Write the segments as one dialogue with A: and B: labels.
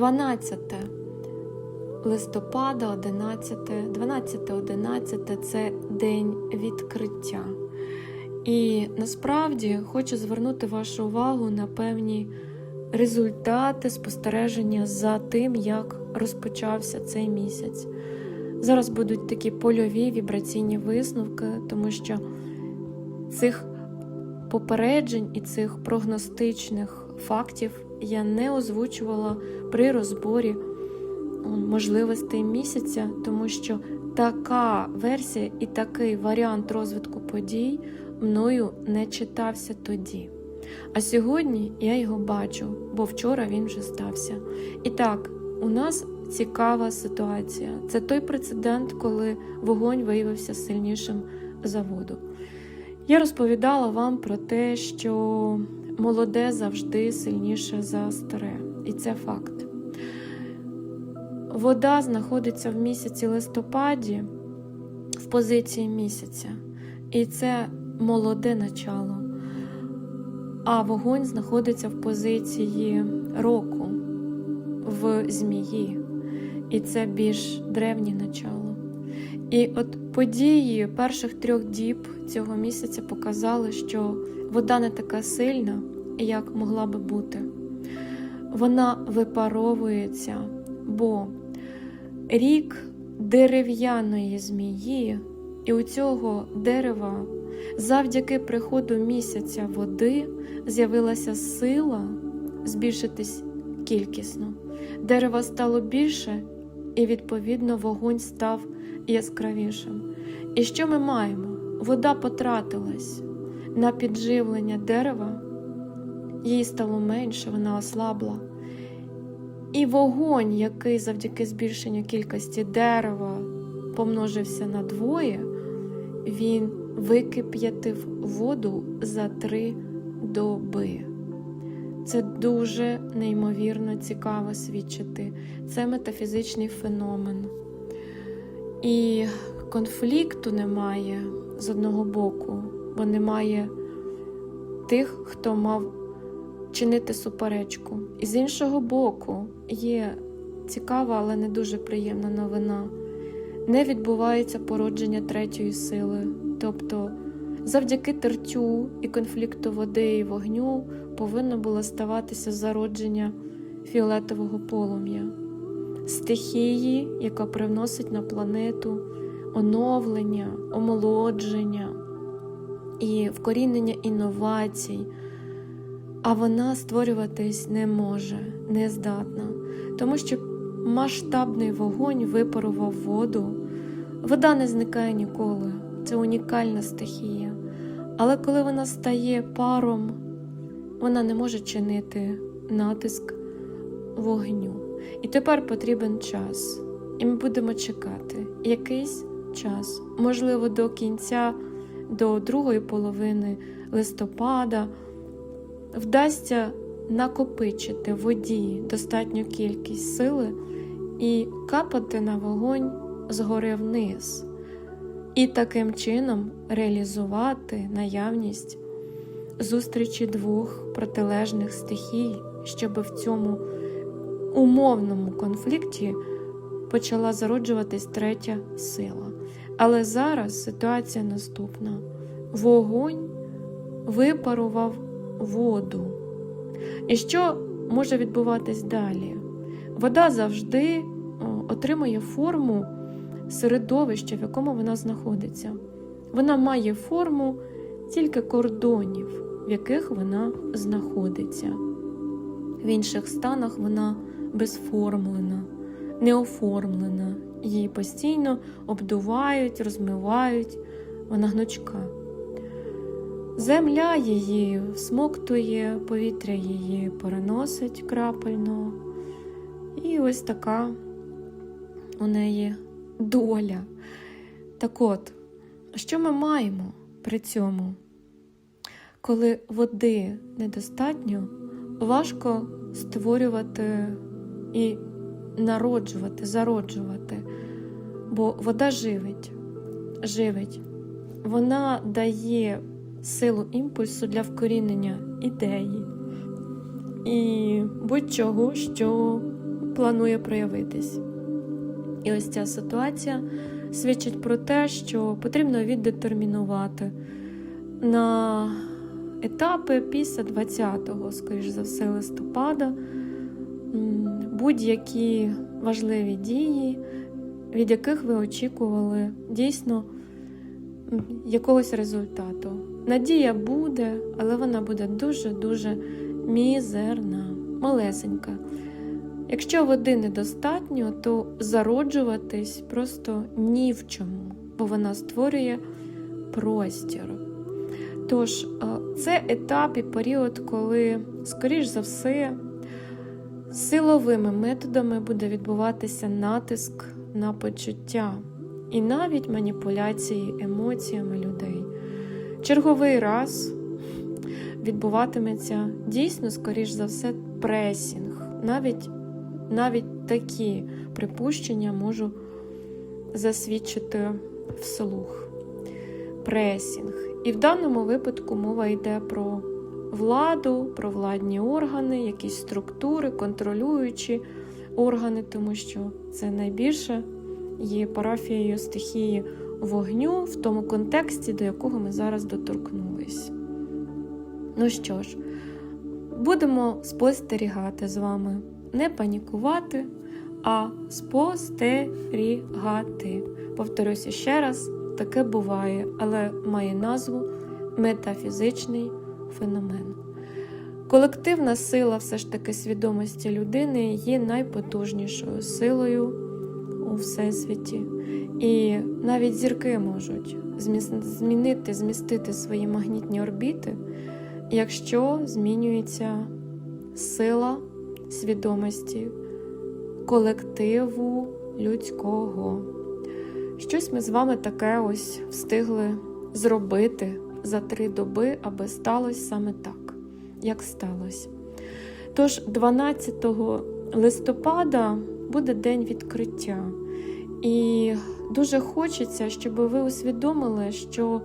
A: 12 листопада, 11, 12-11 це день відкриття. І насправді хочу звернути вашу увагу на певні результати спостереження за тим, як розпочався цей місяць. Зараз будуть такі польові вібраційні висновки, тому що цих попереджень і цих прогностичних фактів я не озвучувала при розборі можливостей місяця, тому що така версія і такий варіант розвитку подій мною не читався тоді. А сьогодні я його бачу, бо вчора він вже стався. І так, у нас цікава ситуація. Це той прецедент, коли вогонь виявився сильнішим за воду. Я розповідала вам про те, що молоде завжди сильніше за старе, і це факт. Вода знаходиться в місяці листопаді в позиції місяця, і це молоде начало. А вогонь знаходиться в позиції року в змії, і це більш древнє начало. І от події перших трьох діб цього місяця показали, що вода не така сильна, як могла би бути. Вона випаровується, бо рік дерев'яної змії, і у цього дерева завдяки приходу місяця води з'явилася сила збільшитись кількісно. Дерева стало більше, і, відповідно, вогонь став яскравішим. І що ми маємо? Вода потратилась на підживлення дерева, їй стало менше, вона ослабла. І вогонь, який завдяки збільшенню кількості дерева помножився на двоє, він викип'ятив воду за три доби. Це дуже неймовірно цікаво свідчити. Це метафізичний феномен. І конфлікту немає з одного боку, бо немає тих, хто мав чинити суперечку. І з іншого боку, є цікава, але не дуже приємна новина. Не відбувається породження третьої сили. Тобто, завдяки тертю і конфлікту води і вогню повинно було ставатися зародження фіолетового полум'я, стихії, яка привносить на планету оновлення, омолодження і вкорінення інновацій. А вона створюватись не може, не здатна, тому що масштабний вогонь випарував воду. Вода не зникає ніколи, це унікальна стихія. Але коли вона стає паром, вона не може чинити натиск вогню. І тепер потрібен час. І ми будемо чекати якийсь час, можливо, до кінця, до другої половини листопада вдасться накопичити в воді достатню кількість сили і капати на вогонь згори вниз, і таким чином реалізувати наявність зустрічі двох протилежних стихій, щоб в цьому умовному конфлікті почала зароджуватись третя сила. Але зараз ситуація наступна: вогонь випарував воду. І що може відбуватись далі? Вода завжди отримує форму середовища, в якому вона знаходиться. Вона має форму тільки кордонів, в яких вона знаходиться. В інших станах вона безформлена, неоформлена, її постійно обдувають, розмивають, вона гнучка. Земля її всмоктує, повітря її переносить крапельно. І ось така у неї доля. Так от, що ми маємо при цьому? Коли води недостатньо, важко створювати і народжувати, зароджувати, бо вода живить, живить. Вона дає силу імпульсу для вкорінення ідеї і будь-чого, що планує проявитись. І ось ця ситуація свідчить про те, що потрібно віддетермінувати на етапи після 20-го, скоріш за все, листопада, будь-які важливі дії, від яких ви очікували дійсно якогось результату. Надія буде, але вона буде дуже-дуже мізерна, малесенька. Якщо води недостатньо, то зароджуватись просто ні в чому, бо вона створює простір. Тож, е, це етап і період, коли, скоріш за все, силовими методами буде відбуватися натиск на почуття і навіть маніпуляції емоціями людей. Черговий раз відбуватиметься дійсно, скоріш за все, пресінг. Навіть, навіть такі припущення можу засвідчити вслух. Пресінг. І в даному випадку мова йде про владу, про владні органи, якісь структури, контролюючі органи, тому що це найбільше є парафією стихії вогню в тому контексті, до якого ми зараз доторкнулись. Ну що ж, будемо спостерігати з вами. Не панікувати, а спостерігати. Повторюся ще раз, таке буває, але має назву метафізичний феномен. Колективна сила, все ж таки, свідомості людини є найпотужнішою силою всесвіті. І навіть зірки можуть змінити, змістити свої магнітні орбіти, якщо змінюється сила свідомості колективу людського. Щось ми з вами таке ось встигли зробити за три доби, аби сталося саме так, як сталося. Тож, 12 листопада буде день відкриття. І дуже хочеться, щоб ви усвідомили, що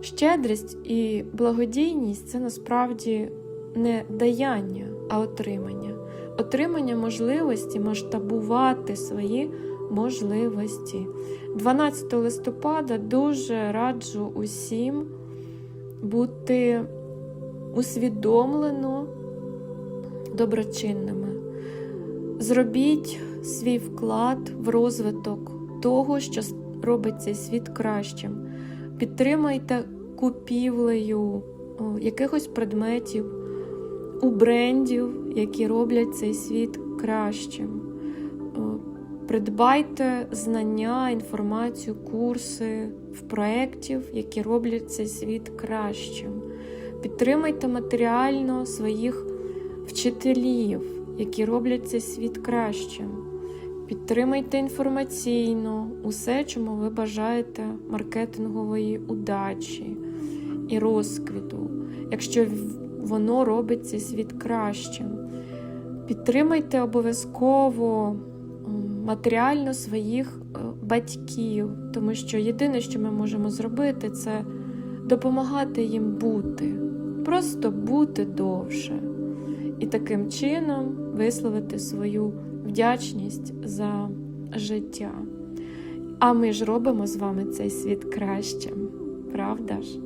A: щедрість і благодійність це насправді не даяння, а отримання. Отримання можливості масштабувати свої можливості. 12 листопада дуже раджу усім бути усвідомлено доброчинними. Зробіть свій вклад в розвиток того, що робить цей світ кращим. Підтримайте купівлею якихось предметів у брендів, які роблять цей світ кращим. Придбайте знання, інформацію, курси в проєктів, які роблять цей світ кращим. Підтримайте матеріально своїх вчителів, які роблять цей світ кращим. Підтримайте інформаційно усе, чому ви бажаєте маркетингової удачі і розквіту, якщо воно робить цей світ кращим. Підтримайте обов'язково матеріально своїх е, батьків, тому що єдине, що ми можемо зробити, це допомагати їм бути, просто бути довше і таким чином висловити свою вдячність за життя. А ми ж робимо з вами цей світ кращим, правда ж?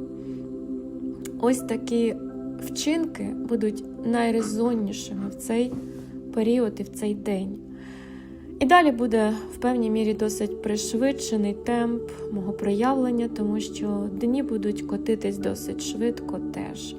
A: Ось такі вчинки будуть найрезоннішими в цей період і в цей день. І далі буде в певній мірі досить пришвидшений темп мого проявлення, тому що дні будуть котитись досить швидко теж.